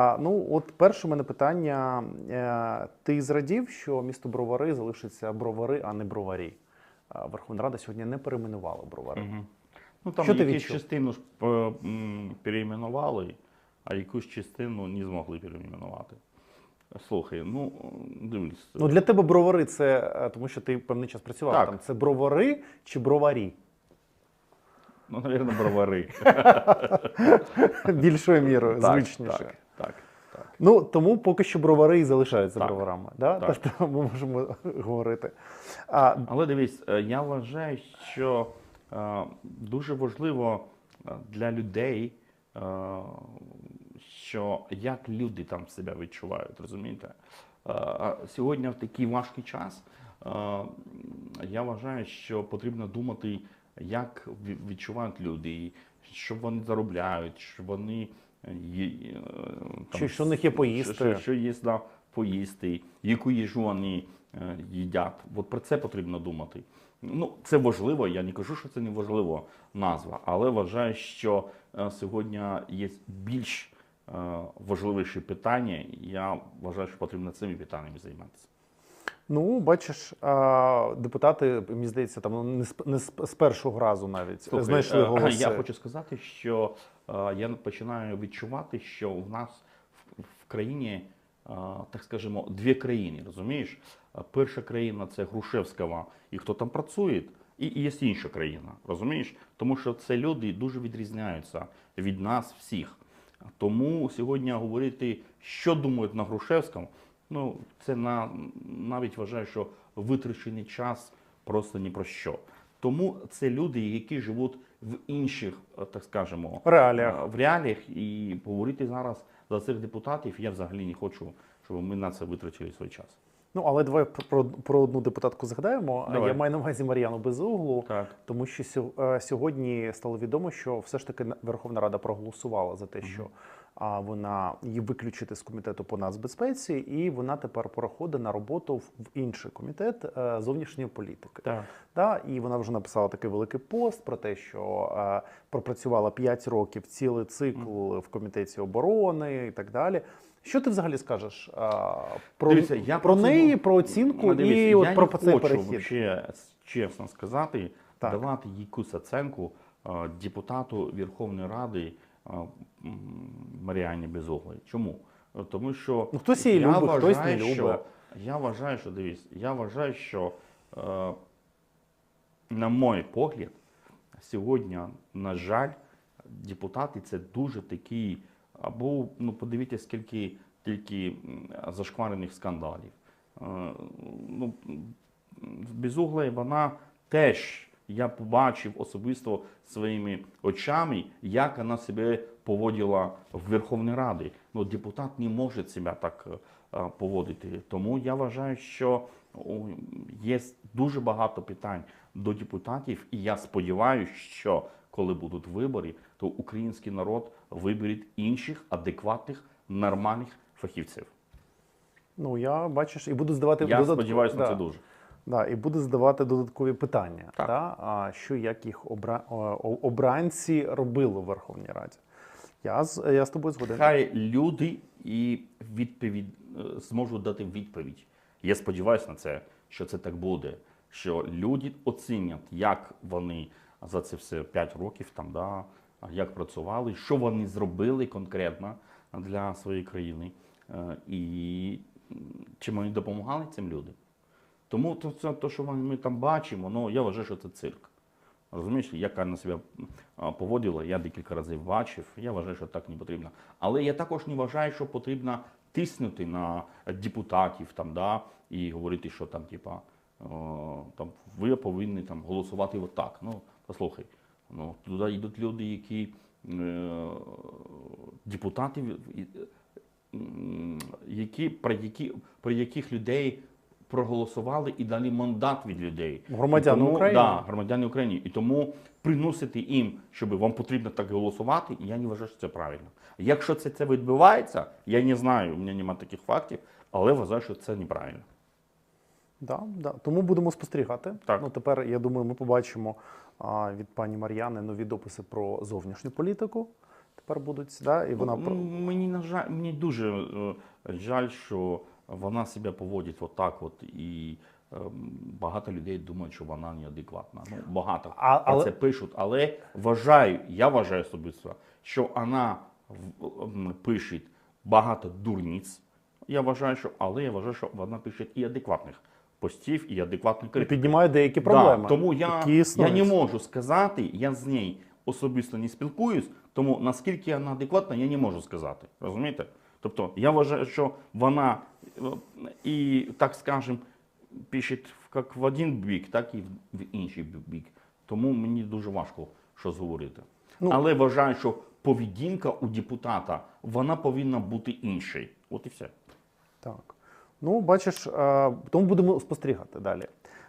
А, ну, от перше у мене питання. Е, Ти зрадів, що місто Бровари залишиться Бровари, а не Броварі? Верховна Рада сьогодні не перейменувала Бровари. Мгм. Ну там Що ти якусь частину ж е, м, перейменували, а якусь частину не змогли перейменувати. Слухай, ну дивись. Ну, для тебе бровари це е, тому, що ти певний час працював Так. там. Це бровари чи броварі? Ну, навірно, бровари. Більшою мірою, звичніше. Так, так, так. Ну тому поки що бровари і залишаються Так. броварами. Да? Так. Тобто ми можемо говорити. А, Але дивись, е, я вважаю, що е, дуже важливо е, для людей, е, що як люди там себе відчувають, розумієте? Е, сьогодні в такий важкий час е, я вважаю, що потрібно думати, як відчувають люди, що вони заробляють, що вони е, Чи що в них є поїсти. Що, що є да, поїсти, яку їжу вони е, їдять. От про це потрібно думати. Ну, це важливо, я не кажу, що це не важливо назва, але вважаю, що е, сьогодні є більш е, важливіші питання. Я вважаю, що потрібно цими питаннями займатися. Ну, бачиш, депутати, мені здається, там ну, не з, не з, першого разу навіть Слухай, знайшли е, голоси. Я хочу сказати, що е, я починаю відчувати, що в нас країні, е, так скажемо, дві країни, розумієш? Е, Перша країна це Грушевського, і хто там працює, і є інша країна, розумієш? Тому що це люди дуже відрізняються від нас всіх. Тому сьогодні говорити, що думають на Грушевському, ну це на навіть вважаю, що витрачений час просто ні про що. Тому це люди, які живуть в інших, е, так скажемо, Реаліях. е, в реаліях. І говорити зараз за цих депутатів я взагалі не хочу, щоб ми на це витратили свій час. Ну, але давай про, про одну депутатку згадаємо. Давай. Я маю на увазі Мар'яну Безуглу, Так. тому що е, сьогодні стало відомо, що все ж таки Верховна Рада проголосувала за те, що а, вона її виключити з комітету по нацбезпеці, і вона тепер переходить на роботу в інший комітет е, зовнішньої політики. Так. Да, і вона вже написала такий великий пост про те, що е, пропрацювала 5 років цілий цикл в комітеті оборони і так далі. Що ти взагалі скажеш е, про, Дивіться, я про неї, про оцінку Ну, дивіться, і я от про цей перехід? вообще, чесно сказати, Так. давати якусь оценку е, депутату Верховної Ради Маріані Безуглої. Чому? Е, Тому що Ну, хтось її любить, хтось не вважаю, любить. Що, я вважаю, що дивись, я вважаю, що е, на мой погляд, сьогодні, на жаль, депутати це дуже такі, або ну подивіться, скільки тільки зашкварених скандалів. Е, Ну, Безугла вона теж я побачив особисто своїми очами, як вона себе поводила в Верховній Раді. Ну, депутат не може себе так е, поводити. Тому я вважаю, що є дуже багато питань до депутатів, і я сподіваюся, що коли будуть вибори, то український народ вибере інших адекватних, нормальних фахівців. Ну я бачиш, і буду здавати Я додаткові- сподіваюся на це дуже. Да, і буду задавати додаткові питання. Так. Да? А що як їх обра... обранці робили в Верховній Раді? Я з я з тобою згоден. Хай люди і відповідь е, зможуть дати відповідь. Я сподіваюся на це, що це так буде. Що люди оцінять, як вони за це все 5 років там, да, як працювали, що вони зробили конкретно для своєї країни, е, і м, чим вони допомагали цим людям. Тому то, це, то, що ми там бачимо, ну я вважаю, що це цирк. Розумієш, як вона себе поводила, я декілька разів бачив. Я вважаю, що так не потрібно. Але я також не вважаю, що потрібно тиснути на депутатів там, да, і говорити, що там, типа, там, ви повинні там, голосувати отак. Ну, послухай, ну, туди йдуть люди, які е, депутати, які, про, які, про яких людей проголосували і дали мандат від людей. Громадяни тому, України. Да, громадяни України. І тому приносити їм, щоб вам потрібно так голосувати, я не вважаю, що це правильно. Якщо це, це відбувається, я не знаю, у мене немає таких фактів, але вважаю, що це неправильно. Да, да. Тому будемо спостерігати. Так. Ну тепер я думаю, ми побачимо а, від пані Мар'яни нові дописи про зовнішню політику. тепер будуть, да? і вона Ну, мені на жаль, мені дуже е, жаль, що вона себе поводить отак, от і е, багато людей думають, що вона неадекватна. Ну багато А- про але- це пишуть, але вважаю, я вважаю особисто, що вона в- м, пише багато дурниць. Я вважаю, що але я вважаю, що вона пише і адекватних постів, і адекватних критик. піднімає деякі проблеми. Да, тому я, я не можу сказати, я з нею особисто не спілкуюсь, тому наскільки вона адекватна, я не можу сказати. Розумієте? Тобто я вважаю, що вона е, і, так скажем, пише як в один бік, так і в- інший бік. Тому мені дуже важко щось говорити. Ну- Але вважаю, що поведінка у депутата вона повинна бути іншою. От і все. Так. Ну, бачиш, е, тому будемо спостерігати далі.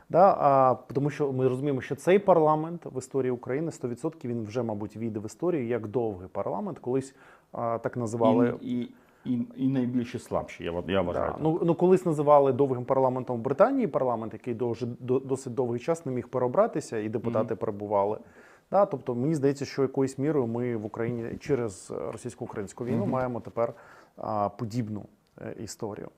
Да, а, тому що ми розуміємо, що цей парламент в історії України 100% він вже, мабуть, війде в історію як довгий парламент. Колись а, так називали. І, і, і, і найбільше слабші, я, я вважаю. Да. Ну, ну, колись називали довгим парламентом в Британії парламент, який дуже, до- досить довгий час не міг переобратися, і депутати перебували. Да, тобто, мені здається, що якоюсь мірою ми в Україні через російсько-українську війну маємо тепер а, подібну е, історію.